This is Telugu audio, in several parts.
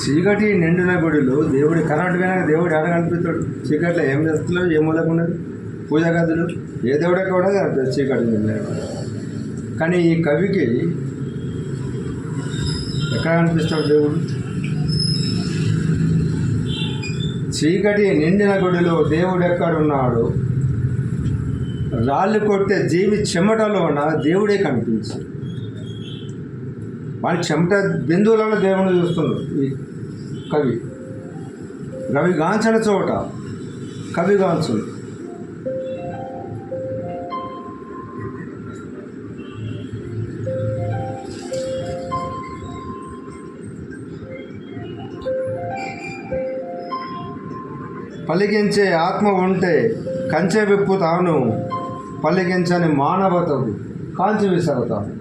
చీకటి నిండిన గుడిలో దేవుడి కరెంట్ పోయినాక దేవుడు ఆడ కనిపిస్తాడు. చీకట్లో ఏం చేస్తున్నావు ఏం మూలకున్నది పూజా గదులు? ఏ దేవుడు కూడా చీకటి నిండిన కానీ ఈ కవికి ఎక్కడ కనిపిస్తాడు దేవుడు? చీకటి నిండిన గుడిలో దేవుడు ఎక్కడున్నాడు రాళ్ళు కొట్టే జీవి చెమటలోన దేవుడే కనిపించాడు. వాడి చెమట బిందువులలో దేవుని చూస్తున్నాడు ఈ కవి. రవి గాంచని చోట కవి గాంచుడు. పలిగించే ఆత్మ ఉంటే కంచె విప్పుతాను పలిగించని మానవతకు కాంచి విసరతాను.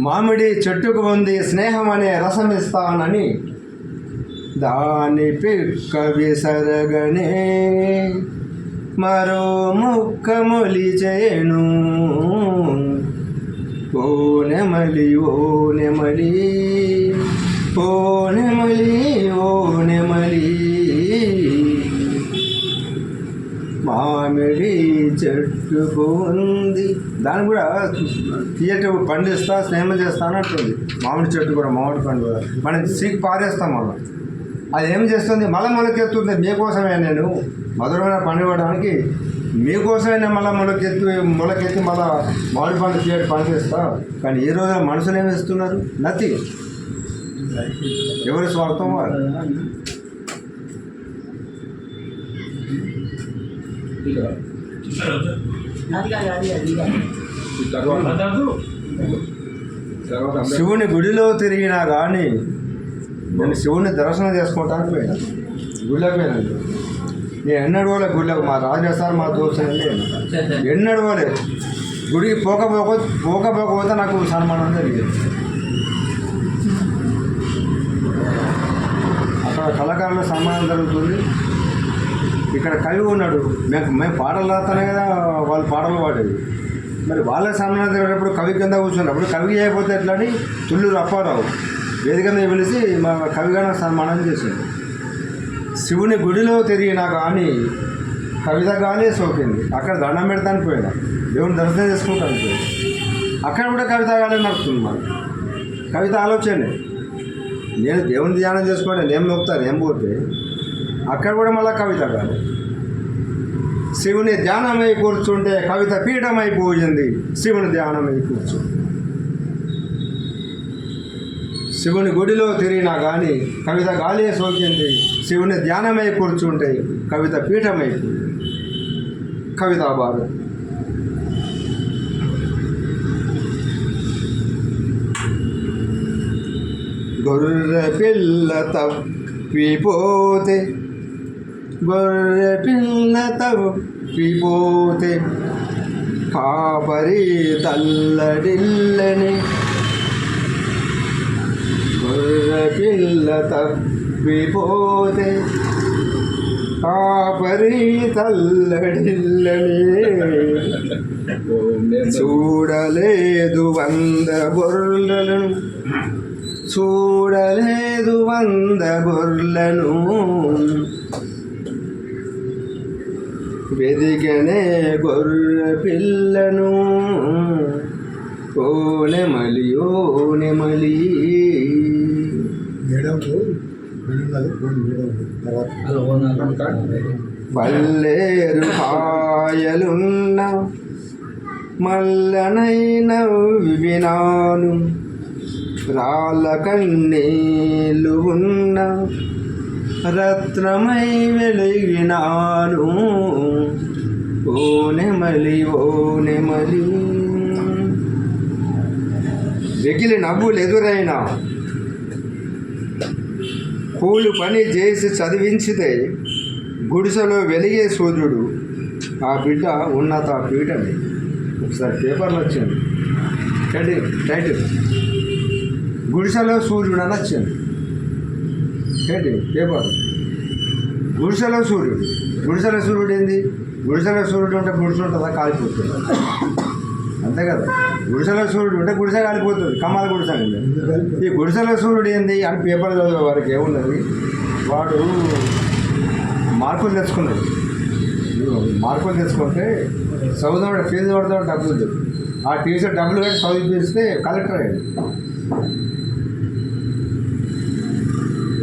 మామిడి చెట్టుకు ఉంది స్నేహం అనే రసం ఇస్తానని దాని పిక్క విసరగనే మరో ముక్క మొలిచేను. ఓ నెమలి ఓ నెమలి ఓ నెమలి. మామిడి చెట్టుకు ఉంది దాన్ని కూడా తీయట పండిస్తా స్నేహం చేస్తాను అంటుంది మామిడి చెట్టు కూడా మామిడి పండు కూడా. మనం సీక్ పారేస్తాం మనం అది ఏం చేస్తుంది? మళ్ళీ మొలకెత్తుంది మీకోసమే నేను మధురమైన పండు మీకోసమే నేను మళ్ళీ మొలకెత్తి మొలకెత్తి మళ్ళీ మామిడి పండు తీయటి పండిస్తా. కానీ ఈ రోజు మనుషులు ఏమి ఇస్తున్నారు? నథి ఎవరి స్వార్థం వారు? శివుని గుడిలో తిరిగినా కానీ నేను శివుని దర్శనం చేసుకుంటానికి పోయినా. గుడిలోకి పోయినాను నేను. ఎన్నడు పోలే గుడిలోకి మా రాజా సార్ మా దోస్తు ఎన్నడు పోలే. గుడికి పోకపోక పోకపోతే నాకు సన్మానం జరిగింది. అక్కడ కళాకారుల సన్మానం జరుగుతుంది. ఇక్కడ కవి ఉన్నాడు. మేము మేము పాటలు రాస్తానే కదా వాళ్ళు పాటలు పాడేది. మరి వాళ్ళ సన్మానం జరిగేటప్పుడు కవి కింద కూర్చున్నప్పుడు కవి చేయకపోతే ఎట్లా అని తుళ్ళు రప్పారావు వేదిక మీద పిలిచి మా కవిగాన సన్మానం చేసింది శివుని గుడిలో తిరిగినా కానీ కవిత కానీ సోకింది. అక్కడ దండం పెడతానికి పోయినా. దేవుని దర్శనం చేసుకుంటాను పోయినా. అక్కడ కూడా కవిత కానీ నడుస్తుంది మరి కవిత ఆలోచనే. నేను దేవుని ధ్యానం చేసుకోవాలి నేను మొక్కుతాను ఏం పోతే? అక్కడ కూడా మళ్ళీ కవిత కాదు శివుని ధ్యానమై కూర్చుంటే కవిత పీఠమైపోయింది శివుని ధ్యానమై కూర్చు. శివుని గుడిలో తిరిగినా కానీ కవిత గాలి సోకింది. శివుని ధ్యానమై కూర్చుంటే కవిత పీఠమైపోయింది కవితా భారత్ గొర్రె పిల్ల తప్పిపోతే గొర్రె పిల్ల తప్పిపోతే కాపరి తల్లడిల్లని గొర్రె పిల్ల తప్పిపోతే కాపరి తల్లడిల్లని చూడలేదు వంద గొర్రెలను చూడలేదు వంద గొర్రెలను వెదిగనే గొర్రె పిల్లను ఓ నెమలి ఓ నెమలి మేడంలో బిల్డింగ్ ఫోన్ మేడం తర్వాత. పల్లేరు హాయలున్న మల్లనైన వినాను. రాళ్ళ కన్నీళ్ళు ఉన్న రత్నమై వెలిగినాను. ఓ నెమలి ఓ నెమలి. వెకిలి నవ్వులు ఎదురైనా కూలి పని చేసి చదివించితే గుడిసెలో వెలిగే సూర్యుడు ఆ బిడ్డ ఉన్నత పీఠమే. ఒకసారి పేపర్లో వచ్చింది. టైటిల్ టైటిల్ గుడిసెలో సూర్యుడు అని వచ్చింది. ఏంటి పేపర్ గుడిసెలో సూర్యుడు. గుడిసెలో సూర్యుడు ఏంది? గుడిసెలో సూర్యుడు ఉంటే గుడిసె ఉంటుందా కాలిపోతుంది. అంతే కదా. గుడిసెల సూర్యుడు ఉంటే గుడిసె కాలిపోతుంది. కమ్మాల గుడిసె. ఈ గుడిసెల సూర్యుడు ఏంది? అని పేపర్ చదివే వారికి ఏమున్నది వాడు మార్కులు తెచ్చుకున్నాడు. మార్కులు తెచ్చుకుంటే చదువుతాడు ఫీజు పడతాడు డబ్బులు తెచ్చు. ఆ టీచర్ డబ్బులు కట్టి చదివిపిస్తే కలెక్టర్ అయ్యాడు.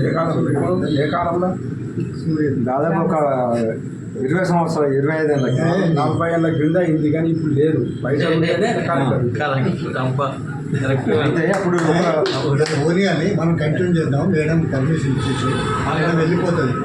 ఏ కాలంలో? ఏ కాలంలో? దాదాపు ఒక ఇరవై సంవత్సరాలు ఇరవై ఐదు ఏళ్ళకి నలభై ఏళ్ళ క్రింద అయింది కానీ ఇప్పుడు లేదు. కలెక్టర్. అయితే అప్పుడు ఒక ఓని అని మనం కంటిన్యూ చేద్దాం. మేడం పర్మిషన్ ఇచ్చేసి. వెళ్ళిపోతుంది